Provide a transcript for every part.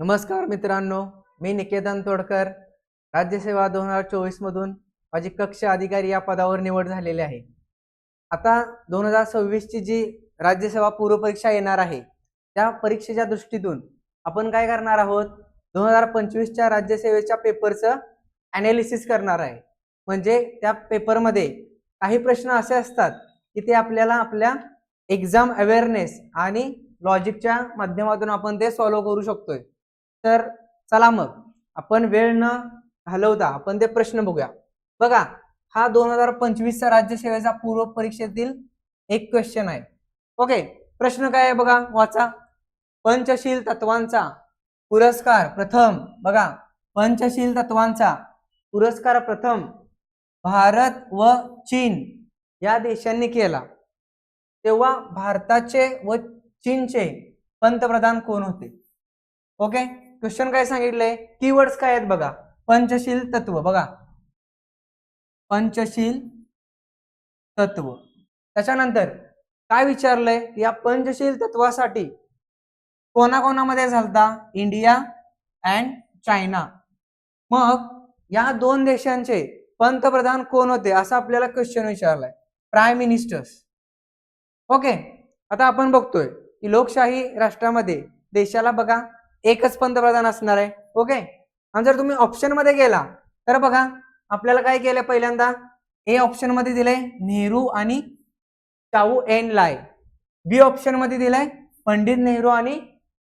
नमस्कार मित्रांनो मी निकेतन तोडकर. राज्यसेवा दोन हजार चोवीसमधून माझी कक्ष अधिकारी या पदावर निवड झालेली आहे. आता दोन हजार सव्वीसची जी राज्यसेवा पूर्वपरीक्षा येणार आहे त्या परीक्षेच्या दृष्टीतून आपण काय करणार आहोत? दोन हजार पंचवीसच्या राज्यसेवेच्या पेपरचं ॲनालिसिस करणार आहे. म्हणजे त्या पेपरमध्ये काही प्रश्न असे असतात की ते आपल्याला आपल्या एक्झाम अवेअरनेस आणि लॉजिकच्या माध्यमातून आपण ते सॉल्व्ह करू शकतोय. तर चला मग आपण वेळ न घालवता आपण ते प्रश्न बघूया. बघा हा दोन हजार पंचवीसचा राज्यसेवेचा पूर्व परीक्षेतील एक क्वेश्चन आहे. ओके प्रश्न काय आहे बघा वाचा. पंचशील तत्वांचा पुरस्कार प्रथम बघा. पंचशील तत्वांचा पुरस्कार प्रथम भारत व चीन या देशांनी केला. तेव्हा भारताचे व चीनचे पंतप्रधान कोण होते? ओके क्वेश्चन काय सांगितलंय? कीवर्ड्स काय आहेत बघा. पंचशील तत्व बघा. पंचशील तत्व. त्याच्यानंतर काय विचारलंय? या पंचशील तत्वासाठी कोणाकोणामध्ये झालता? इंडिया अँड चायना मग या दोन देशांचे पंतप्रधान कोण होते? असा आपल्याला क्वेश्चन विचारलाय. प्राईम मिनिस्टर्स ओके आता आपण बघतोय की लोकशाही राष्ट्रामध्ये देशाला बघा एकच पंतप्रधान असणार आहे. ओके आणि जर तुम्ही ऑप्शनमध्ये गेला तर बघा आपल्याला काय केलं पहिल्यांदा? ए ऑप्शनमध्ये दिलंय नेहरू आणि चाऊ एन लाय. बी ऑप्शनमध्ये दिलंय पंडित नेहरू आणि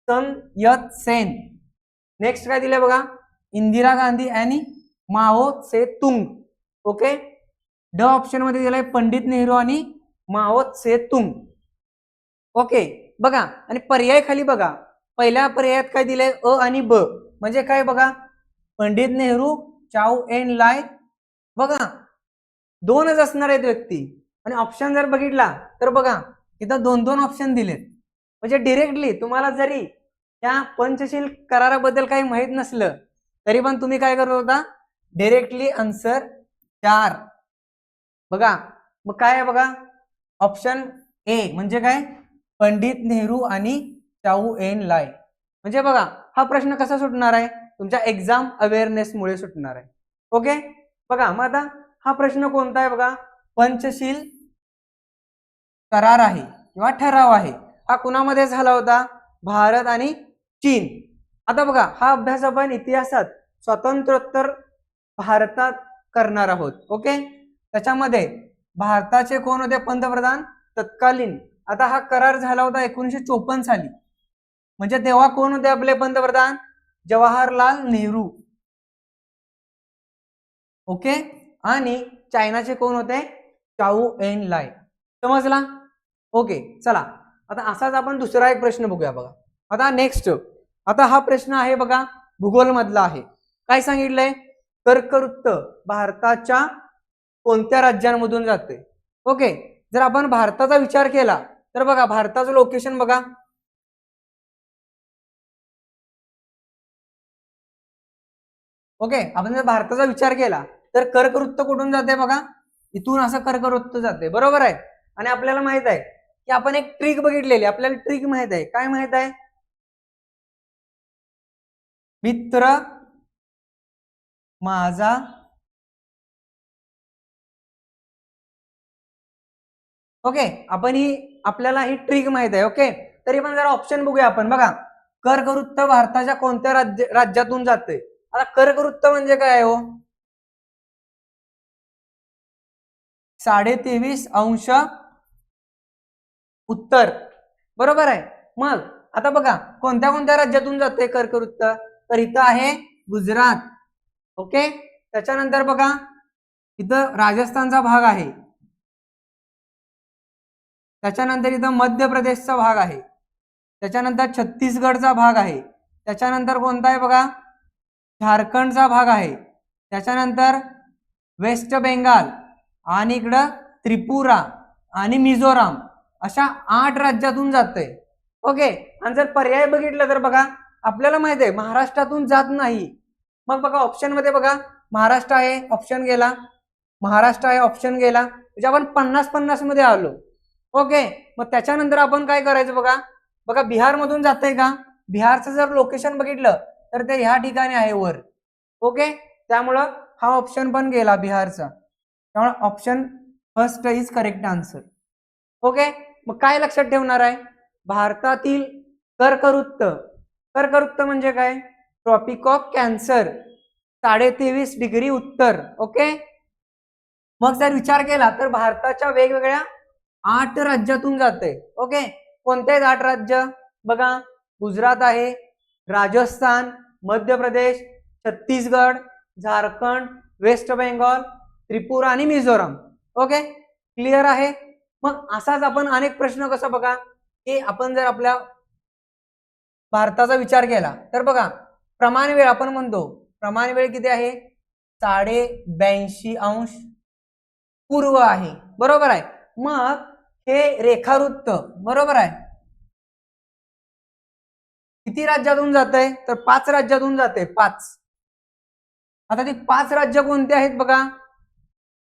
सन यत सेन. नेक्स्ट काय दिलंय बघा? इंदिरा गांधी आणि माओ से तुंग ओके ड ऑप्शनमध्ये दिलाय पंडित नेहरू आणि माओ से तुंग ओके बघा आणि पर्याय खाली बघा. पहिल्या पर्यायात काय दिलंय? अ आणि ब. म्हणजे काय बघा? पंडित नेहरू चाऊ एन लाय. बघा दोनच असणार आहेत व्यक्ती. आणि ऑप्शन जर बघितला तर बघा इथं दोन दोन ऑप्शन दिलेत. म्हणजे डिरेक्टली तुम्हाला जरी त्या पंचशील कराराबद्दल काही माहीत नसलं तरी पण तुम्ही काय करत होता? डिरेक्टली आन्सर चार. बघा मग काय आहे बघा? ऑप्शन ए म्हणजे काय? पंडित नेहरू आणि टाऊ एन लाय. म्हणजे बघा हा प्रश्न कसा सुटणार आहे? तुमच्या एक्झाम अवेअरनेसमुळे सुटणार आहे. ओके? बघा मग आता हा प्रश्न कोणता आहे बघा? पंचशील करार आहे किंवा ठराव आहे. हा कुणामध्ये झाला होता? भारत आणि चीन. आता बघा हा अभ्यास आपण इतिहासात स्वातंत्र्योत्तर भारतात करणार आहोत. ओके? त्याच्यामध्ये भारताचे कोण होते पंतप्रधान? तत्कालीन. आता हा करार झाला होता एकोणीसशे चोपन्न साली. म्हणजे तेव्हा कोण होते आपले पंतप्रधान? जवाहरलाल नेहरू. ओके? आणि चायनाचे कोण होते? चाऊ एन लाय. समजला? ओके चला. आता असाच आपण दुसरा एक प्रश्न बघूया बघा. आता नेक्स्ट आता हा प्रश्न आहे बघा भूगोलमधला आहे. काय सांगितलंय? कर्कवृत्त भारताच्या कोणत्या राज्यांमधून जाते? ओके जर आपण भारताचा विचार केला तर बघा भारताचं लोकेशन बघा. ओके आपण जर भारताचा विचार केला तर कर्कवृत्त कुठून जाते बघा? इथून असं कर्कवृत्त जाते. बरोबर आहे? आणि आपल्याला माहीत आहे की आपण एक ट्रिक बघितलेली आपल्याला ट्रिक माहीत आहे. काय माहीत आहे? मित्र माझा ओके आपण ही आपल्याला ही ट्रिक माहीत आहे. ओके तरी पण जरा ऑप्शन बघूया आपण. बघा कर्कवृत्त भारताच्या कोणत्या राज्य राज्यातून जाते? आता कर्कवृत्त म्हणजे काय हो? साडे तेवीस अंश उत्तर. बरोबर आहे. मग आता बघा कोणत्या कोणत्या राज्यातून जाते कर्कवृत्त? तर इथं आहे गुजरात. ओके? त्याच्यानंतर बघा इथं राजस्थानचा भाग आहे. त्याच्यानंतर इथं मध्य प्रदेशचा भाग आहे. त्याच्यानंतर छत्तीसगडचा भाग आहे. त्याच्यानंतर कोणता आहे बघा? झारखंडचा भाग आहे. त्याच्यानंतर वेस्ट बेंगाल आणि इकडं त्रिपुरा आणि मिझोराम अशा आठ राज्यातून जातंय. ओके? आणि जर पर्याय बघितलं तर बघा आपल्याला माहीत आहे महाराष्ट्रातून जात नाही. मग बघा ऑप्शनमध्ये बघा महाराष्ट्र आहे ऑप्शन गेला. महाराष्ट्र आहे ऑप्शन गेला. म्हणजे आपण पन्नास पन्नासमध्ये आलो. ओके? मग त्याच्यानंतर आपण काय करायचं बघा? बघा बिहारमधून जाते का? बिहारचं जर लोकेशन बघितलं तर ते ह्या ठिकाणी आहे वर. ओके त्यामुळं हा ऑप्शन पण गेला बिहारचा. त्यामुळे option first is correct answer okay मग काय लक्षात ठेवणार आहे? भारतातील कर्कवृत्त. कर्कवृत्त म्हणजे काय? ट्रॉपिक ऑफ कॅन्सर साडे तेवीस डिग्री उत्तर. ओके मग जर विचार केला तर भारताच्या वेगवेगळ्या आठ राज्यातून जाते ओके कोणते आठ राज्य? बघा गुजरात आहे राजस्थान मध्य प्रदेश छत्तीसगड झारखंड वेस्ट बेंगॉल त्रिपुरा आणि मिझोराम. ओके? क्लिअर आहे? मग असाच आपण अनेक प्रश्न कसा बघा? की आपण जर आपल्या भारताचा विचार केला तर बघा प्रमाण वेळ आपण म्हणतो. प्रमाण वेळ किती आहे? साडे ब्याऐंशी अंश पूर्व आहे. बरोबर आहे? मग हे रेखावृत्त बरोबर आहे? किती राज्यातून जात आहे तर पाच राज्यातून जाते पाच. आता ती पाच राज्य कोणती आहेत बघा?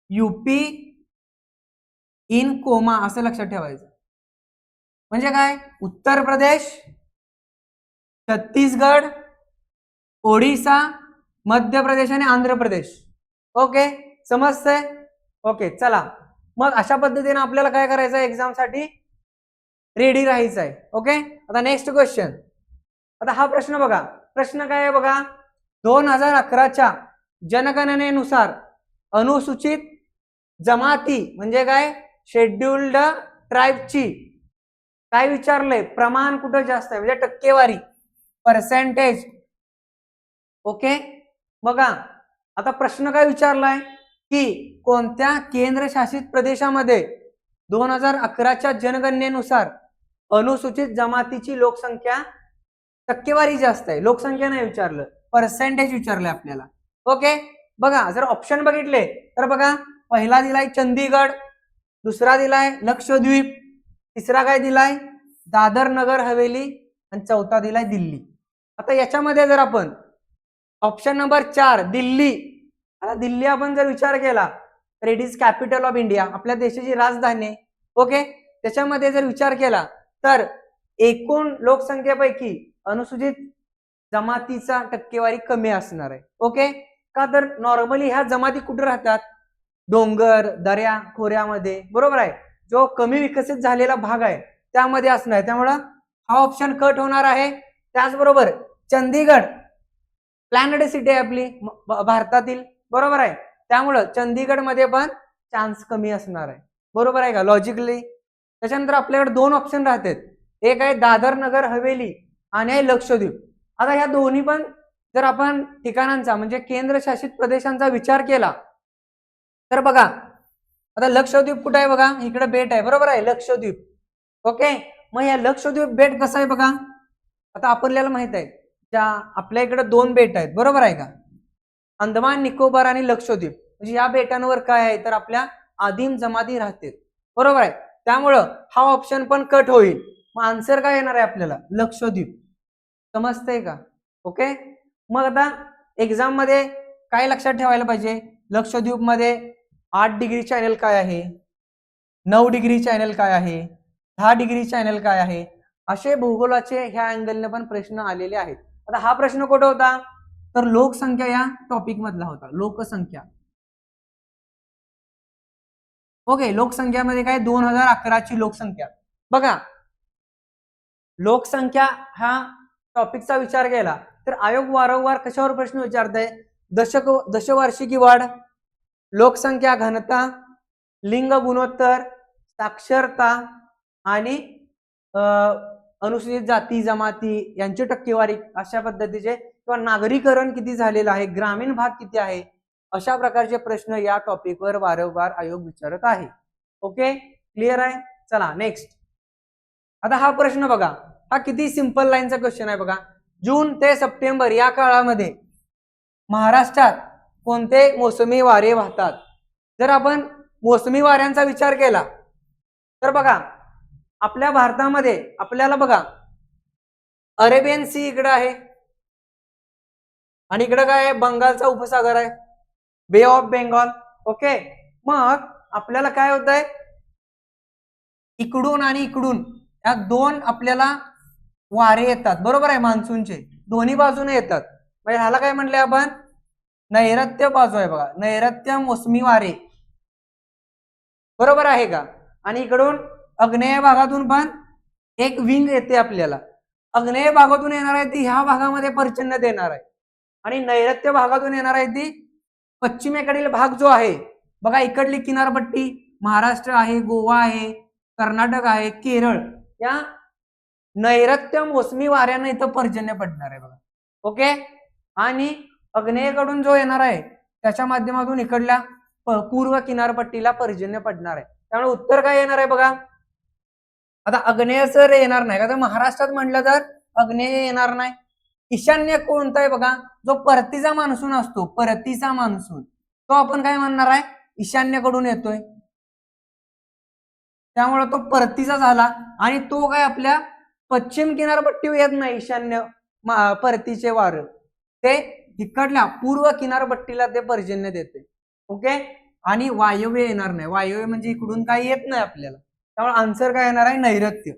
युपी इन कोमा असं लक्षात ठेवायचं. म्हणजे काय? उत्तर प्रदेश छत्तीसगड ओडिसा मध्य प्रदेश आणि आंध्र प्रदेश. ओके? समजतंय? ओके चला. मग अशा पद्धतीने आपल्याला काय करायचं आहे एक्झामसाठी रेडी राहायचं आहे ओके? आता नेक्स्ट क्वेश्चन आता हा प्रश्न बघा. प्रश्न काय आहे बघा? दोन हजार अकराच्या जनगणनेनुसार अनुसूचित जमाती म्हणजे काय? शेड्युल्ड ट्राईबची काय विचारलंय? प्रमाण कुठं जास्त आहे? म्हणजे टक्केवारी. Percentage okay? बघा. आता प्रश्न काय विचारलाय? की कोणत्या केंद्रशासित प्रदेशामध्ये दोन हजार अकराच्या जनगणनेनुसार अनुसूचित जमातीची लोकसंख्या टक्केवारी जास्त आहे. लोकसंख्या नाही विचारलं. पर्सेंटेज विचारलंय आपल्याला. ओके बघा जर ऑप्शन बघितले तर बघा पहिला दिलाय चंदीगड दुसरा दिलाय लक्षद्वीप तिसरा काय दिलाय? दादर नगर हवेली आणि चौथा दिलाय दिल्ली. आता याच्यामध्ये जर आपण ऑप्शन नंबर चार दिल्ली. आता दिल्ली आपण जर विचार केला तर it is capital of India आपल्या देशाची राजधानी आहे. ओके त्याच्यामध्ये जर विचार केला तर एकूण लोकसंख्येपैकी अनुसूचित जमातीचा टक्केवारी कमी असणार आहे. ओके? का तर नॉर्मली ह्या जमाती कुठे राहतात? डोंगर दर्या खोऱ्यामध्ये. बरोबर आहे? जो कमी विकसित झालेला भाग आहे त्यामध्ये असणार आहे. त्यामुळं हा ऑप्शन कट होणार आहे. त्याचबरोबर चंदीगड प्लॅनड सिटी आहे आपली भारतातील. बरोबर आहे? त्यामुळं चंदीगडमध्ये पण चान्स कमी असणार आहे. बरोबर आहे का? लॉजिकली त्याच्यानंतर आपल्याकडे दोन ऑप्शन राहतात. एक आहे दादर नगर हवेली. आणि आहे लक्षद्वीप आता ह्या दोन्ही पण जर आपण ठिकाणांचा म्हणजे केंद्रशासित प्रदेशांचा विचार केला तर बघा आता लक्षद्वीप कुठं आहे बघा? इकडे बेट आहे. बरोबर आहे लक्षद्वीप. ओके? मग या लक्षद्वीप बेट कसं आहे बघा? आता आपल्याला माहीत आहे ज्या आपल्या इकडे दोन बेट आहेत. बरोबर आहे का? अंदमान निकोबार आणि लक्षद्वीप. म्हणजे या बेटांवर काय आहे? तर आपल्या आदिम जमाती राहते बरोबर आहे? त्यामुळं हा ऑप्शन पण कट होईल. मग आन्सर काय येणार आहे आपल्याला? लक्षद्वीप समजतंय का? ओके मग आता एक्झाममध्ये काय लक्षात ठेवायला पाहिजे? लक्षद्वीपमध्ये आठ डिग्री चॅनल काय आहे? नऊ डिग्री चॅनल काय आहे? दहा डिग्री चॅनल काय आहे? असे भूगोलाचे ह्या अँगलने पण प्रश्न आलेले आहेत. आता हा प्रश्न कुठं होता? तर लोकसंख्या या टॉपिक मधला होता. लोकसंख्या. ओके लोकसंख्यामध्ये काय? दोन हजार अकराची लोकसंख्या. बघा लोकसंख्या हा टॉपिकचा विचार केला तर आयोग वारंवार कशावर प्रश्न विचारत आहे दशक दशवार्षिकी वाढ लोकसंख्या घनता लिंग गुणोत्तर साक्षरता आणि अं, अनुसूचित जाती जमाती यांची टक्केवारी अशा पद्धतीचे किंवा नागरीकरण किती झालेलं आहे ग्रामीण भाग किती आहे अशा प्रकारचे प्रश्न या टॉपिकवर वारंवार आयोग विचारत आहे. ओके क्लिअर आहे? चला नेक्स्ट आता हा प्रश्न बघा. हा किती सिंपल लाईनचा क्वेश्चन आहे बघा. जून ते सप्टेंबर या काळामध्ये महाराष्ट्रात कोणते मोसमी वारे वाहतात? जर आपण मोसमी वाऱ्यांचा विचार केला तर बघा आपल्या भारतामध्ये आपल्याला बघा अरेबियन सी इकडं आहे. आणि इकडं काय आहे? बंगालचा उपसागर आहे. बे ऑफ बेंगॉल ओके मग आपल्याला काय होत आहे इकडून आणि इकडून. या दोन आपल्याला वारे येतात. बरोबर आहे मान्सूनचे. दोन्ही बाजूने येतात. म्हणजे ह्याला काय म्हणले आपण? नैऋत्य बाजू आहे बघा. नैऋत्य मोसमी वारे. बरोबर आहे का? आणि इकडून अग्नेय भागातून पण एक विंग येते आपल्याला. अग्नेय भागातून येणार आहे ती ह्या भागामध्ये पर्जन्य देणार आहे. आणि नैऋत्य भागातून येणार आहे ती पश्चिमेकडील भाग जो आहे बघा इकडली किनारपट्टी महाराष्ट्र आहे गोवा आहे कर्नाटक आहे केरळ. या नैऋत्य मोसमी वाऱ्यानं इथं पर्जन्य पडणार आहे बघा. ओके? आणि अग्नेयकडून जो येणार आहे त्याच्या माध्यमातून इकडल्या पूर्व किनारपट्टीला पर्जन्य पडणार आहे. त्यामुळे उत्तर काय येणार आहे बघा? आता अग्नेय सर येणार नाही. का तर महाराष्ट्रात म्हटलं तर अग्नेय येणार नाही. ईशान्य कोणता आहे बघा? जो परतीचा मान्सून असतो परतीचा मान्सून. तो आपण काय म्हणणार आहे? ईशान्यकडून येतोय. त्यामुळे तो परतीचा झाला आणि तो काय आपल्या पश्चिम किनारपट्टीवर येत नाही ईशान्य परतीचे वार. ते इकडल्या पूर्व किनारपट्टीला ते पर्जन्य देते. ओके? आणि वायव्य येणार नाही. वायव्य म्हणजे इकडून काही येत नाही आपल्याला. त्यामुळे आन्सर काय येणार आहे? नैऋत्य.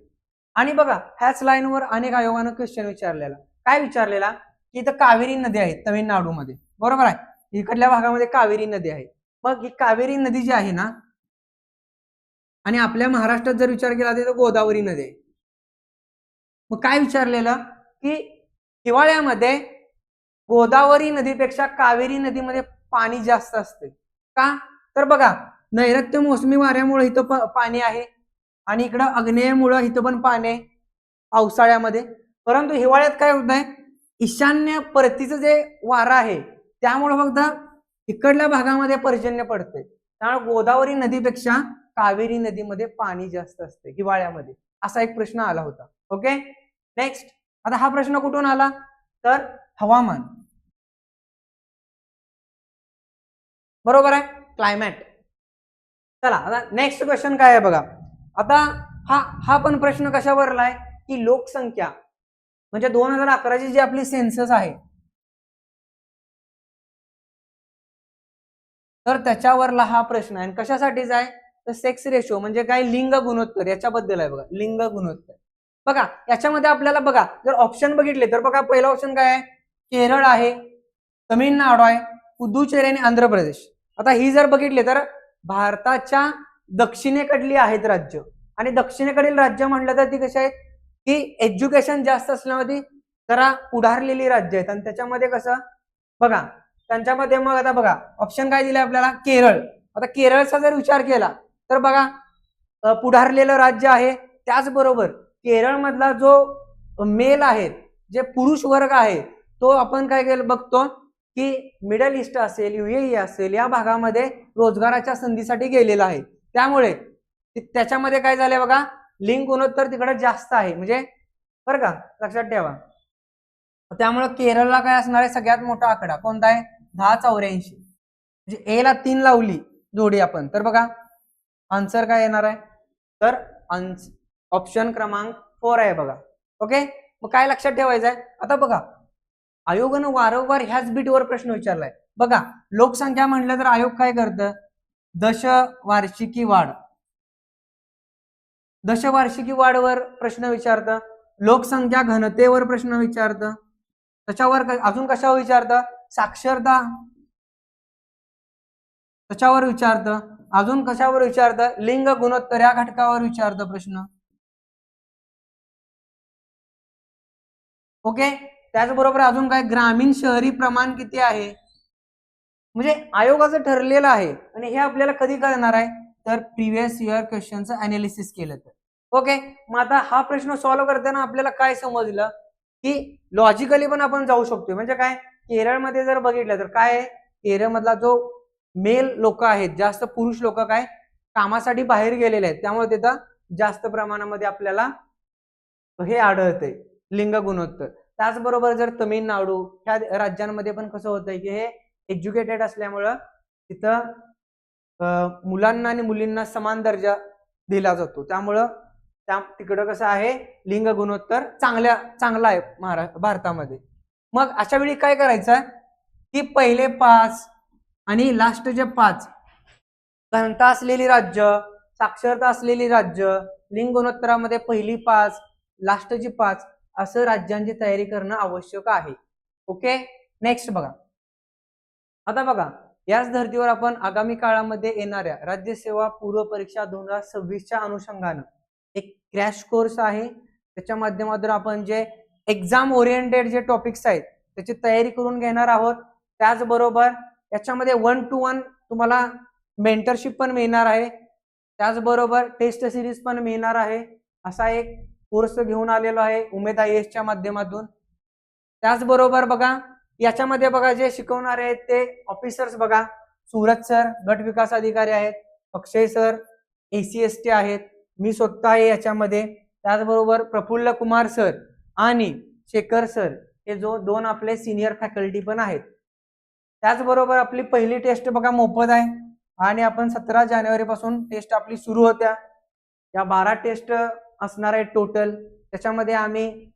आणि बघा ह्याच लाईनवर अनेक आयोगानं क्वेश्चन विचारलेला. काय विचारलेला? की इथं कावेरी नदी आहे तमिळनाडूमध्ये. बरोबर आहे? इकडल्या भागामध्ये कावेरी नदी आहे. मग ही कावेरी नदी जी आहे ना आणि आपल्या महाराष्ट्रात जर विचार केला तर गोदावरी नदी आहे मग काय विचारलेलं? की हिवाळ्यामध्ये गोदावरी नदीपेक्षा कावेरी नदीमध्ये पाणी जास्त असते. का? तर बघा नैऋत्य मोसमी वाऱ्यामुळे इथं प- पाणी आहे. आणि इकडं अग्नेयमुळं इथं पण पाणी आहे. पावसाळ्यामध्ये. परंतु हिवाळ्यात काय होत आहे ईशान्य परतीचं जे वारं आहे त्यामुळे फक्त इकडल्या भागामध्ये पर्जन्य पडते त्यामुळे गोदावरी नदीपेक्षा कावेरी नदीमध्ये पाणी जास्त असते हिवाळ्यामध्ये. असा एक प्रश्न आला होता. ओके नेक्स्ट आता हा प्रश्न कुठून आला? तर हवामान. बरोबर आहे? क्लायमॅट चला आता नेक्स्ट क्वेश्चन काय आहे बघा? आता हा हा पण प्रश्न कशावरला आहे? की लोकसंख्या. म्हणजे दोन हजार अकराची जी आपली सेन्सस आहे तर त्याच्यावरला हा प्रश्न आहे. आणि कशासाठीच आहे तर सेक्स रेशो म्हणजे काय? लिंग गुणोत्तर याच्याबद्दल आहे बघा. लिंग गुणोत्तर. बघा याच्यामध्ये आपल्याला बघा जर ऑप्शन बघितले तर बघा पहिला ऑप्शन काय आहे? केरळ आहे तमिळनाडू आहे पुदुचेरी आणि आंध्र प्रदेश. आता ही जर बघितली तर भारताच्या दक्षिणेकडली आहेत राज्य. आणि दक्षिणेकडील राज्य म्हणलं तर ती कशी आहेत? की एज्युकेशन जास्त असल्यामध्ये जरा पुढारलेली राज्य आहेत. आणि त्याच्यामध्ये कसं? बघा त्यांच्यामध्ये मग आता बघा ऑप्शन काय दिले आपल्याला? केरळ. आता केरळचा जर विचार केला तर बघा पुढारलेलं राज्य आहे. त्याचबरोबर केरळमधला जो मेल आहेत जे पुरुष वर्ग आहे तो आपण काय केलं बघतो की मिडल ईस्ट असेल युएई असेल या भागामध्ये रोजगाराच्या संधीसाठी गेलेला आहे. त्यामुळे त्याच्यामध्ये काय झालंय बघा लिंग गुणोत्तर तिकडे जास्त आहे. म्हणजे बरं का? लक्षात ठेवा. त्यामुळे केरळला काय असणार आहे? सगळ्यात मोठा आकडा. कोणता आहे? दहा चौऱ्याऐंशी म्हणजे ए ला तीन लावली जोडी आपण. तर बघा आन्सर काय येणार आहे? तर ऑप्शन क्रमांक फोर आहे बघा. ओके मग काय लक्षात ठेवायचं आहे? आता बघा आयोगानं वारंवार ह्याच बीटवर प्रश्न विचारलाय. बघा लोकसंख्या म्हटलं तर आयोग काय करतं? दशवार्षिकी वाढ. दशवार्षिकी वाढवर प्रश्न विचारतं. लोकसंख्या घनतेवर प्रश्न विचारतं. त्याच्यावर अजून कशावर विचारतं? साक्षरता. त्याच्यावर विचारतं? अजून कशावर विचारतं? लिंग गुणोत्तर या घटकावर विचारतं प्रश्न. ओके? त्याचबरोबर अजून काय? ग्रामीण शहरी प्रमाण किती आहे? म्हणजे आयोगाचं ठरलेलं आहे. आणि हे आपल्याला कधी कळणार आहे? तर प्रिव्हियस इयर क्वेश्चनचं अनालिसिस केलं तर. ओके? मग आता हा प्रश्न सॉल्व्ह करताना आपल्याला काय समजलं? की लॉजिकली पण आपण जाऊ शकतो म्हणजे काय? केरळमध्ये जर बघितलं तर काय केरळमधला जो मेल लोक आहेत जास्त पुरुष लोक काय? कामासाठी बाहेर गेलेले आहेत. त्यामुळे तिथं जास्त प्रमाणामध्ये आपल्याला हे आढळतंय लिंग गुणोत्तर. त्याचबरोबर जर तमिळनाडू ह्या राज्यांमध्ये पण कसं होतंय की हे एज्युकेटेड असल्यामुळं तिथं मुलांना आणि मुलींना समान दर्जा दिला जातो. त्यामुळं त्या तिकडं कसं आहे लिंग गुणोत्तर चांगल्या चांगला आहे महारा भारतामध्ये. मग अशा वेळी काय करायचं? की पहिले पाच आणि लास्टचे पाच. घनता असलेली राज्य साक्षरता असलेली राज्य लिंग गुणोत्तरामध्ये पहिली पाच लास्टची पाच असं राज्यांची तयारी करणं आवश्यक आहे. ओके नेक्स्ट बघा. आता बघा याच धर्तीवर आपण आगामी काळामध्ये येणाऱ्या राज्यसेवा पूर्व परीक्षा दोन हजार सव्वीसच्या अनुषंगानं एक क्रॅश कोर्स आहे. त्याच्या माध्यमातून आपण जे एक्झाम ओरिएंटेड जे टॉपिक्स आहेत त्याची तयारी करून घेणार आहोत. त्याचबरोबर याच्यामध्ये वन टू वन तुम्हाला मेंटरशिप पण मिळणार आहे. त्याचबरोबर टेस्ट सिरीज पण मिळणार आहे. असा एक कोर्स घेऊन आलेलो आहे उमेद एसच्या माध्यमातून. त्याचबरोबर बघा याच्यामध्ये बघा जे शिकवणारे आहेत ते ऑफिसर्स बघा. सूरज सर गट विकास अधिकारी आहेत. Akshay sir AC S T आहेत. मी स्वतः आहे याच्यामध्ये. त्याचबरोबर प्रफुल्ल कुमार सर आणि शेखर सर हे जो दोन आपले सिनियर फॅकल्टी पण आहेत. त्याचबरोबर आपली पहिली टेस्ट बघा मोफत आहे. आणि आपण सतरा जानेवारीपासून टेस्ट आपली सुरू होत्या. या बारा टेस्ट असणार आहे टोटल त्याच्यामध्ये आम्ही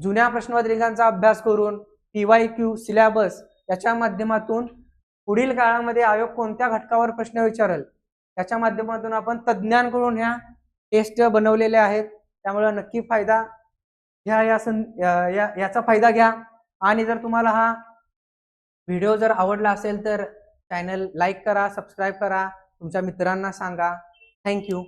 जुन्या प्रश्नपत्रिकांचा अभ्यास करून टीवाय क्यू सिलॅबस याच्या माध्यमातून पुढील काळामध्ये आयोग कोणत्या घटकावर प्रश्न विचारेल त्याच्या माध्यमातून आपण तज्ज्ञांकडून ह्या टेस्ट बनवलेल्या आहेत. त्यामुळे नक्की फायदा ह्या या सं या- याचा फायदा घ्या. आणि जर तुम्हाला हा व्हिडिओ जर आवडला असेल तर चॅनल लाईक करा सबस्क्राईब करा. तुमच्या मित्रांना सांगा. थँक्यू